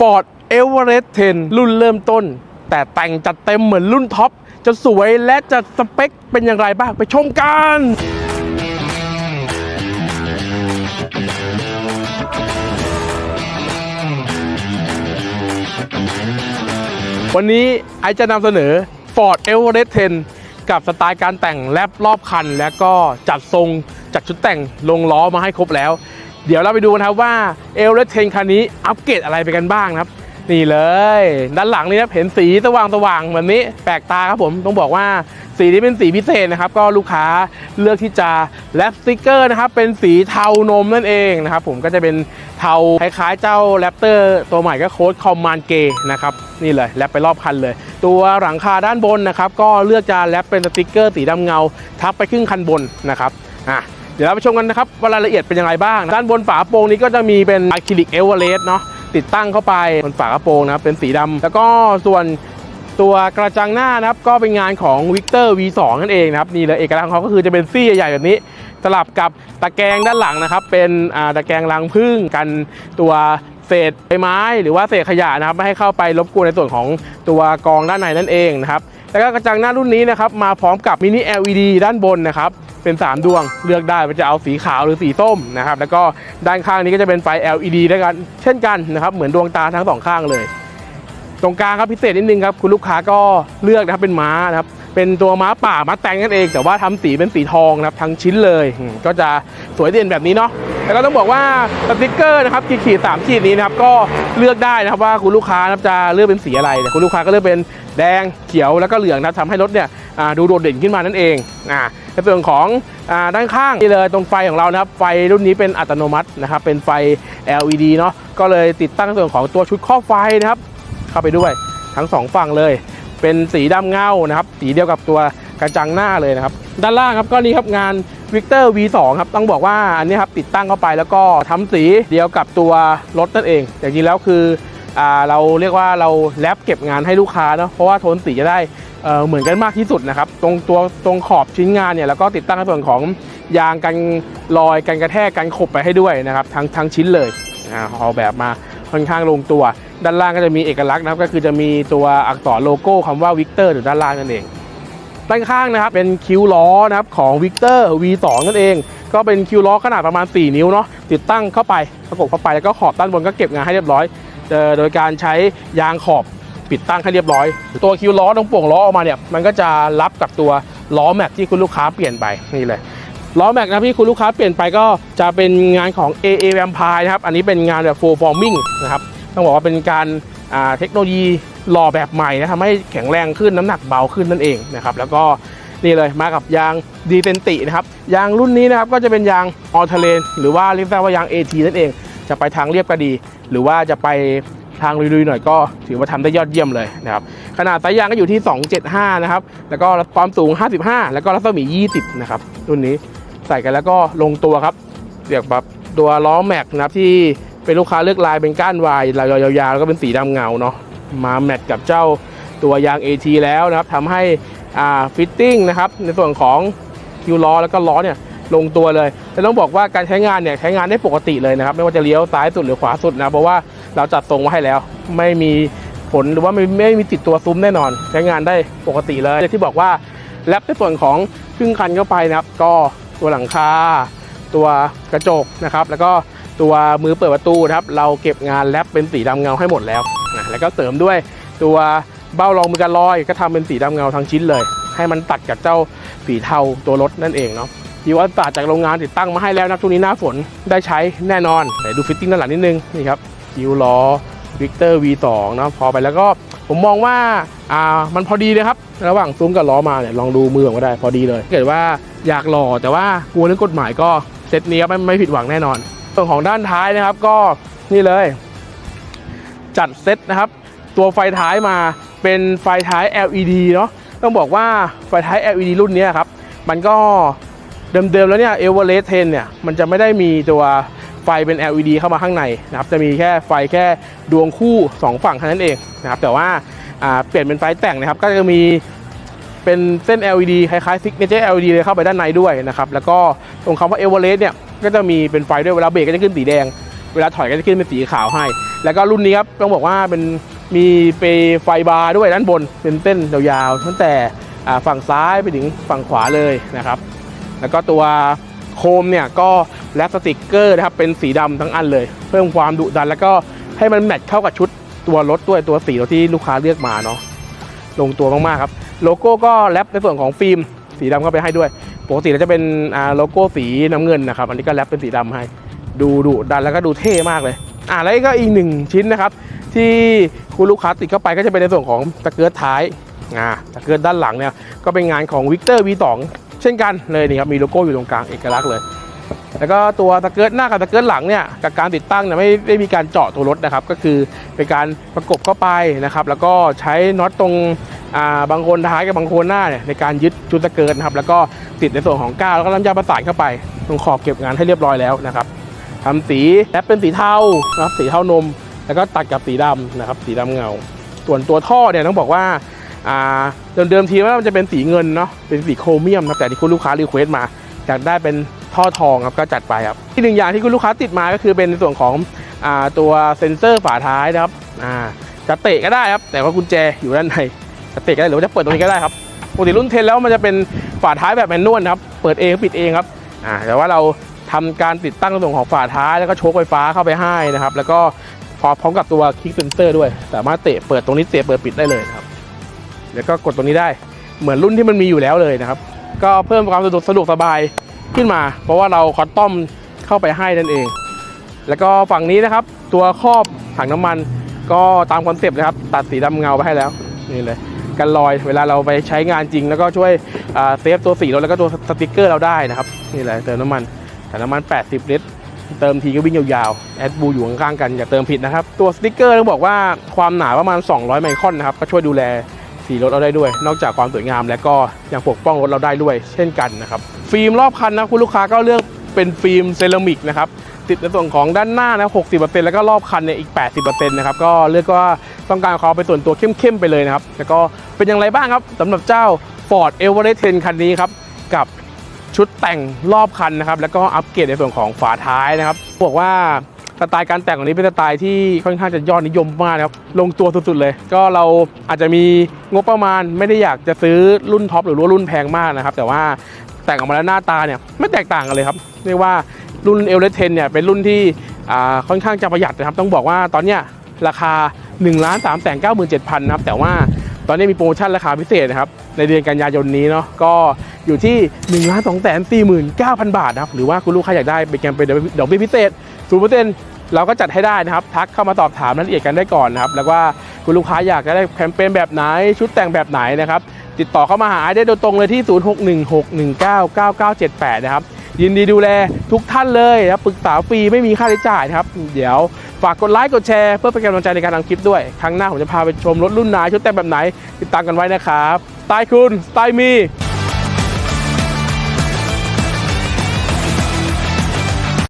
Ford Everest 10 รุ่นเริ่มต้น แต่แต่งจัดเต็มเหมือนรุ่นท็อป จะสวยและจะสเปคเป็นอย่างไรบ้างไปชมกันวันนี้ไอจะนำเสนอ Ford Everest 10 กับสไตล์การแต่งแลบรอบคัน และก็จัดทรงจัดชุดแต่งลงล้อมาให้ครบแล้ว เดี๋ยวเราไปดูกันครับว่า Everest 10คันนี้อัปเกรดอะไรไปกันบ้างครับ นี่เลย ด้านหลังนี่ครับเห็นสีสว่างสว่างๆแบบนี้แปลกตาครับผมต้องบอกว่าสีนี้เป็นสีพิเศษนะครับ ก็ลูกค้าเลือกที่จะแลปสติกเกอร์นะครับเป็นสีเทานมนั่นเองนะครับผมก็จะเป็นเทาคล้ายๆเจ้าแรปเตอร์ตัวใหม่ก็โค้ดคอมมานเกนะครับนี่เลยแลปไปรอบคันเลย ตัวหลังคาด้านบนนะครับก็เลือกจะแลปเป็นสติกเกอร์สีดำเงา ทับไปครึ่งคันบนนะครับอะ เดี๋ยวเราไปชมกันนะครับว่ารายละเอียดเป็นยังไงบ้าง ด้านบนฝาโปรงนี้ก็จะมีเป็นอะคริลิกเอเวอเรสต์เนาะติดตั้งเข้าไปบนฝากระโปรงนะครับเป็นสีดำแล้วก็ส่วนตัวกระจังหน้านะครับก็เป็นงานของ Victor V2 นั่นเองนะครับนี่เลยเอกลักษณ์ของเขาก็คือจะเป็นซี่ใหญ่ๆแบบนี้ สลับกับตะแกรงด้านหลังนะครับ เป็นตะแกรงรังผึ้งกันตัวเศษใบไม้หรือว่าเศษขยะนะครับไม่ให้เข้าไปรบกวนในส่วนของตัวกรองด้านในนั่นเองนะครับแล้วก็กระจังหน้ารุ่นนี้นะครับมาพร้อมกับมินิ LED ด้านบนนะครับ เป็น 3 ดวงเลือกได้ว่าจะเอาสีขาวหรือสีส้มนะครับแล้วก็ด้านข้างนี้ก็จะเป็นไฟ LED ด้วยกัน เช่นกันนะครับเหมือนดวงตาทั้งสองข้างเลย ตรงกลางครับพิเศษนิดนึงครับคุณลูกค้าก็เลือกนะครับเป็นม้านะครับเป็นตัวม้าป่าม้าแตงนั่นเอง แต่ว่าทำสีเป็นสีทองนะครับทั้งชิ้นเลย ก็จะสวยเด่นแบบนี้เนาะแล้วก็ต้องบอกว่าสติกเกอร์นะครับขีดขีดสามขีดนี้นะครับก็เลือกได้นะครับว่าคุณลูกค้านะครับจะเลือกเป็นสีอะไรแต่คุณลูกค้าก็เลือกเป็นแดงเขียวแล้วก็เหลืองนะทำให้รถเนี่ย ดูโดดเด่นขึ้นมานั่นเองในส่วนของอด้านข้างนี่เลยตรงไฟของเรานะครับไฟรุ่นนี้เป็นอัตโนมัตินะครับเป็นไฟ LED เนาะก็เลยติดตั้งส่วนของตัวชุดครอบไฟนะครับ เข้าไปด้วยทั้งสองฝั่งเลย เป็นสีดำเงานะครับ สีเดียวกับตัวกระจังหน้าเลยนะครับ ด้านล่างครับก็นี่ครับงาน Victor V2 ครับ ต้องบอกว่าอันนี้ครับติดตั้งเข้าไปแล้วก็ทำสีเดียวกับตัวรถนั่นเองแต่จริงแล้วคืออเราเรียกว่าเราแลบเก็บงานให้ลูกค้าเนาะเพราะว่าโทนสีจะได้ เเหมือนกันมากที่สุดนะครับ ตรงตัวตรงขอบชิ้นงานเนี่ยแล้วก็ติดตั้งในส่วนของยางกันรอยกันกระแทกกันขบไปให้ด้วยนะครับทั้งทั้งชิ้นเลยอ่ออกแบบมาค่อนข้างลงตัว ด้านล่างก็จะมีเอกลักษณ์นะครับก็คือจะมีตัวอักษรโลโก้คำว่าวิกเตอร์อยู่ด้านล่างนั่นเองด้านข้างนะครับเป็นคิ้วล้อนะครับของ Victor V2 นั่นเอง ก็เป็นคิ้วล้อขนาดประมาณ 4 นิ้วเนาะติดตั้งเข้าไปประกบเข้าไปแล้วก็ขอบด้านบนก็เก็บงานให้เรียบร้อยโดยการใช้ยางขอบ ปิดตั้งให้เรียบร้อย ตัวคิวล้อตรงป่งล้อออกมาเนี่ยมันก็จะรับกับตัวล้อแม็กที่คุณลูกค้าเปลี่ยนไปนี่เลยล้อแม็กนะที่คุณลูกค้าเปลี่ยนไปก็จะเป็นงานของ AA Vampire นะครับ อันนี้เป็นงานแบบ full forming นะครับ ต้องบอกว่าเป็นการเทคโนโลยีหล่อแบบใหม่นะทำให้แข็งแรงขึ้นน้ำหนักเบาขึ้นนั่นเองนะครับ แล้วก็นี่เลยมากับยางดีเซนตินะครับยางรุ่นนี้นะครับก็จะเป็นยางออเทเลนหรือว่าเรียกได้ว่ายาง AT นั่นเอง จะไปทางเรียบก็ดี หรือว่าจะไป ทางลุยๆหน่อยก็ถือว่าทำได้ยอดเยี่ยมเลยนะครับขนาดสายยางก็อยู่ที่ 275 นะครับ แล้วก็ความสูง 55 แล้วก็รัศมี 20 นะครับรุ่นนี้ใส่กันแล้วก็ลงตัวครับเรียกแบบตัวล้อแม็กนะครับที่เป็นลูกค้าเลือกลายเป็นก้านวายลายยาวๆแล้วก็เป็นสีดำเงาเนาะมาแมทกับเจ้าตัวยาง AT แล้วนะครับทำให้อ่าฟิตติ้งนะครับในส่วนของคิวล้อแล้วก็ล้อเนี่ยลงตัวเลยแต่ต้องบอกว่าการใช้งานเนี่ยใช้งานได้ปกติเลยนะครับ ไม่ว่าจะเลี้ยวซ้ายสุดหรือขวาสุดนะเพราะว่า เราจัดทรงไว้ให้แล้ว ไม่มีผลหรือว่าไม่ไม่มีติดตัวซุ้มแน่นอน ใช้งานได้ปกติเลยที่บอกว่าแลปในส่วนของครึ่งคันเข้าไปนะครับ ก็ตัวหลังคาตัวกระจกนะครับ แล้วก็ตัวมือเปิดประตูนะครับ เราเก็บงานแลปเป็นสีดำเงาให้หมดแล้วนะแล้วก็เสริมด้วยตัวเบ้ารองมือกันลอย ก็ทำเป็นสีดำเงาทั้งชิ้นเลย ให้มันตัดกับเจ้าสีเทาตัวรถนั่นเองเนาะดีว่าศาสตร์จากโรงงานติดตั้งมาให้แล้วนะช่วงนี้หน้าฝนได้ใช้แน่นอนแต่ดูฟิตติ้งด้านหลังนิดนึงนี่ครับ คิวล้อวิกเตอร์ V2 นะพอไปแล้วก็ผมมองว่าอ่ามันพอดีเลยครับ ระหว่างซุ้มกับล้อมาเนี่ยลองดูมือผมก็ได้พอดีเลย เกิดว่าอยากหล่อแต่ว่ากลัวเรื่องกฎหมายก็เซตนี้ไม่ไม่ผิดหวังแน่นอน ส่วนของด้านท้ายนะครับก็นี่เลย จัดเซตนะครับ ตัวไฟท้ายมาเป็นไฟท้าย LED เนาะต้องบอกว่าไฟท้าย LED รุ่นนี้ครับ มันก็เดิมๆแล้วเนี่ย Everest 10เนี่ยมันจะไม่ได้มีตัว ไฟเป็น LED เข้ามาข้างในนะครับจะมีแค่ไฟแค่ดวงคู่ 2 ฝั่งเท่านั้นเองนะครับแต่ว่าเปลี่ยนเป็นไฟแต่งนะครับก็จะมีเป็นเส้น LED คล้ายๆ Signature LED เลยเข้าไปด้านในด้วยนะครับแล้วก็ตรงคำว่า Everest เนี่ยก็จะมีเป็นไฟด้วยเวลาเบรกก็จะขึ้นสีแดง เวลาถอยก็จะขึ้นเป็นสีขาวให้ แล้วก็รุ่นนี้ครับต้องบอกว่าเป็นมีเปไฟบาร์ด้วยด้านบนเป็นเส้นยาวๆตั้งแต่ฝั่งซ้ายไปถึงฝั่งขวาเลยนะครับ แล้วก็ตัว โคมเนี่ยก็แรปสติกเกอร์นะครับเป็นสีดำทั้งอันเลย เพิ่มความดุดันแล้วก็ให้มันแมทเข้ากับชุดตัวรถด้วยตัวสีรถที่ลูกค้าเลือกมาเนาะลงตัวมากๆครับ โลโก้ก็แรปในส่วนของฟิล์มสีดำเข้าไปให้ด้วยปกติแล้วจะเป็นโลโก้สีน้ำเงินนะครับ อันนี้ก็แรปเป็นสีดำให้ ดูดุดันแล้วก็ดูเท่มากเลย อ่าแล้วก็อีกหนึ่งชิ้นนะครับ ที่คุณลูกค้าติดเข้าไปก็จะเป็นในส่วนของตะเกียบท้ายอ่าตะเกียบด้านหลังเนี่ยก็เป็นงานของวิกเตอร์ V2 เช่นกันเลยนี่ครับมีโลโก้อยู่ตรงกลางเอกลักษณ์เลย แล้วก็ตัวตะเกียบหน้ากับตะเกียบหลังเนี่ยกับการติดตั้งเนี่ยไม่ได้มีการเจาะตัวรถนะครับ ก็คือเป็นการประกบเข้าไปนะครับ แล้วก็ใช้น็อตตรงาบางโคนท้ายกับบางโคนหน้าเนี่ยในการยึดชุดตะเกียบครับแล้วก็ติดในส่วนของก้าวแล้วก็น้ำยาประสานเข้าไปตรงขอบเก็บงานให้เรียบร้อยแล้วนะครับทำสีแอปเป็นสีเทานะครับสีเทานม แล้วก็ตัดกับสีดำนะครับสีดำเงา ส่วนตัวท่อเนี่ยต้องบอกว่า อ่าเดิมๆทีว่ามันจะเป็นสีเงินเนาะเป็นสีโครเมียมนะครับแต่ที่คุณลูกค้ารีเควสต์มาอยากได้เป็นท่อทองครับก็จัดไปครับที่หนึ่งอย่างที่คุณลูกค้าติดมาก็คือเป็นในส่วนของอ่าตัวเซ็นเซอร์ฝาท้ายนะครับอ่าจะเตะก็ได้ครับ แต่ว่ากุญแจอยู่ด้านในจะเตะก็ได้หรือว่าจะเปิดตรงนี้ก็ได้ครับปกติรุ่นเทนแล้วมันจะเป็นฝาท้ายแบบแมนนวลครับเปิดเองปิดเองครับอ่าแต่ว่าเราทำการติดตั้งในส่วนของฝาท้ายแล้วก็โชคไฟฟ้าเข้าไปให้นะครับ แล้วก็พร้อมกับตัวคลิกเซนเซอร์ด้วย สามารถเตะเปิดตรงนี้เตะเปิดปิดได้เลยครับ แล้วก็กดตรงนี้ได้เหมือนรุ่นที่มันมีอยู่แล้วเลยนะครับ ก็เพิ่มความสะดวกสะดวกสบายขึ้นมา เพราะว่าเราคอตตอมเข้าไปให้นั่นเอง แล้วก็ฝั่งนี้นะครับ ตัวครอบถังน้ำมันก็ตามคอนเซปต์นะครับ ตัดสีดำเงาไปให้แล้วนี่เลยกันรอยเวลาเราไปใช้งานจริง แล้วก็ช่วยเซฟตัวสีรถแล้วก็ตัวสติกเกอร์เราได้นะครับนี่แหละเติมน้ำมันถังน้ำมัน 80 ลิตรเติมทีก็วิ่งยาวๆแอดบูอยู่ข้างๆกันอย่าเติมผิดนะครับ ตัวสติกเกอร์ต้องบอกว่าความหนาประมาณ 200 ไมครอนนะครับ ก็ช่วยดูแล สีรถเราได้ด้วย นอกจากความสวยงาม แล้วก็ยังปกป้องรถเราได้ด้วย เช่นกันนะครับ ฟิล์มรอบคันนะคุณลูกค้าก็เลือกเป็นฟิล์มเซรามิกนะครับติดในส่วนของด้านหน้านะ60%แล้วก็รอบคันเนี่ยอีก 80%นะครับก็เลือกว่าต้องการเขาเป็นส่วนตัวเข้มๆไปเลยนะครับแล้วก็เป็นอย่างไรบ้างครับสำหรับเจ้า Ford Everest 10คันนี้ครับกับชุดแต่งรอบคันนะครับแล้วก็อัปเกรดในส่วนของฝาท้ายนะครับบอกว่า สไตล์การแต่งของนี้เป็นสไตล์ที่ค่อนข้างจะยอดนิยมมากนะครับลงตัวสุดๆเลย ก็เราอาจจะมีงบประมาณไม่ได้อยากจะซื้อรุ่นท็อปหรือว่ารุ่นแพงมากนะครับ แต่ว่าแต่งออกมาแล้วหน้าตาเนี่ยไม่แตกต่างกันเลยครับเรียกว่ารุ่นเอลเลเทนเนี่ยเป็นรุ่นที่อ่าค่อนข้างจะประหยัดนะครับ ต้องบอกว่าตอนเนี้ยราคา1นึ่งล้านสามแสนเก้าหมื่นเจ็ดพันนะครับแต่ว่าตอนนี้มีโปรโมชั่นราคาพิเศษนะครับในเดือนกันยายนนี้เนาะก็อยู่ที่1นึ่งล้านสองแสนสี่หมื่นเก้าพันบาทนะครับหรือว่าคุณลูกค้าอยากได้เป็นแกมเป็นดอกเบี้ยพิเศษ ศูนย์เปอร์เซ็นต์เราก็จัดให้ได้นะครับทักเข้ามาสอบถามรายละเอียดกันได้ก่อนนะครับแล้วว่าคุณลูกค้าอยากจะได้แคมเปญแบบไหน ชุดแต่งแบบไหนนะครับติดต่อเข้ามาหาได้โดยตรงเลยที่ 0616199978 นะครับ ยินดีดูแลทุกท่านเลยนะปรึกษาฟรีไม่มีค่าใช้จ่ายนะครับ เดี๋ยวฝากกดไลค์กดแชร์เพื่อเป็นกำลังใจในการทำคลิปด้วย ครั้งหน้าผมจะพาไปชมรถรุ่นไหนชุดแต่งแบบไหน ติดตามกันไว้นะครับสไตล์คุณสไตล์มี